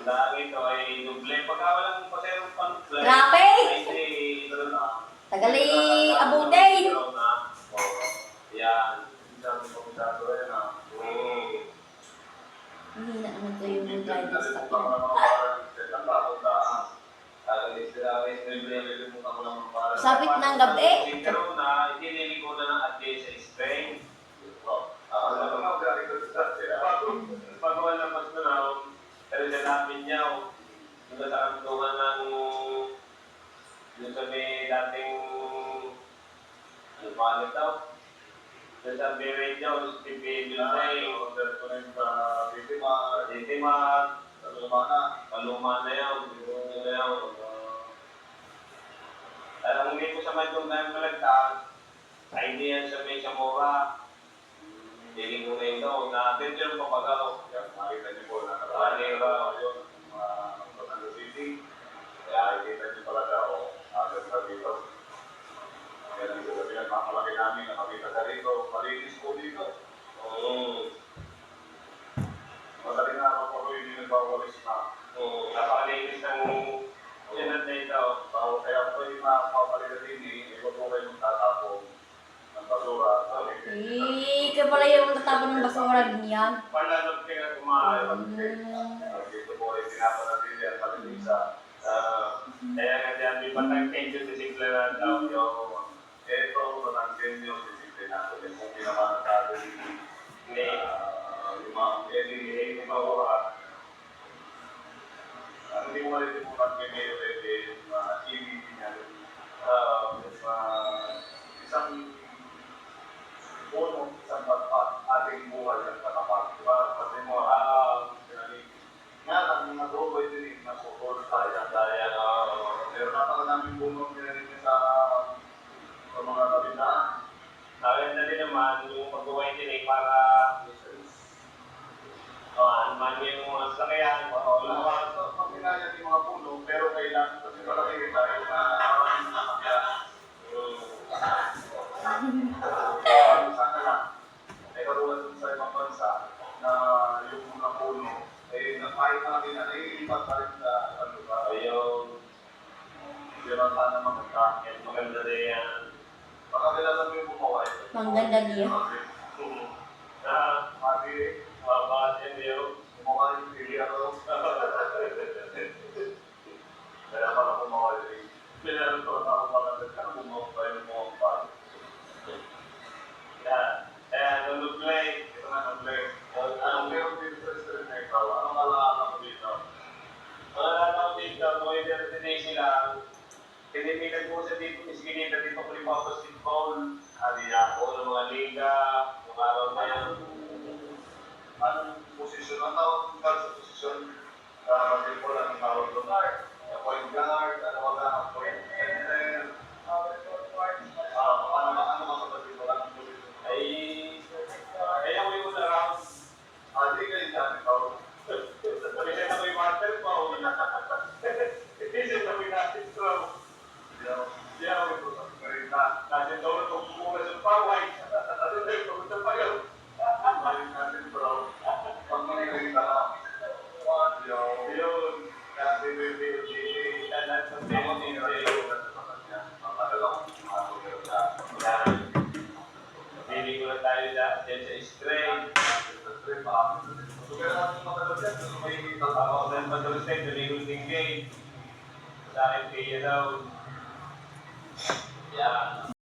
Dahil ito ay duble. Pagka walang paserong pang Grabe! Ay, di, ano na. Tagali. Oo. Yan. Dami komisado yan ah. Mm. Hindi na naman to yung driver sa Sapit ng gabi. Pero na, hindi ko na ng update sa Spain. Pagawa ng mas na pero sa namin niya, yung sa kantungan ng yung sa may dating ano pa ano daw? Yung sa may radio, yung sa may Ditima, paluma na yun, yun na yun. Alam hindi ko sa may kung dahil malagtaan, yan sa may Samora. Hindi ko na yun daw, na attention pa pagaw. Oo. Oo, napakalinis ng sinad na ito. Eh, kaya pala yung tatapon ng basura din yan. Palalot ka na kumain. Hmm. Ah, Kaya nga diyan, may batang kenyo sa simple na daw yung hindi. Hindi mo rin mo mag-email eh, mga EVP niya. Ah, isang puno, isang pagpat, ating buhay ang katapat. Diba? Kasi mo, ah, nga lang, mga dobo ay din na sukol tayo. Kaya, ah, Pero napaka namin puno nila sa sa mga kabitaan. Sabi na din naman, yung pag-uwi din ay para uh, man yung mga sakyan, Oo, yung mga lahat yung gumawa ito. Mangganda niya. Ah, Sabi, baba din yun. gumawa yung pili ako. Kaya pala gumawa yun. Pinalo ko na ako maganda ka, gumawa pa yung gumawa pa. Kaya, kaya nung play, Ito na ang play. Ang meron din sa street na ikaw, anong alaala mo dito? mga natao dito, mga identity sila, tinimilag ko sa dito, iskinita dito ko yung mga basketball, Ano yan? o ng mga liga, mga araw na yan. Anong posisyon? Ang tawag ka sa posisyon? Uh, Basketball, anong tawag doon? Point guard, tatawag sa Patrol State, Domingo Tingay. Sa akin, kaya daw. Yan.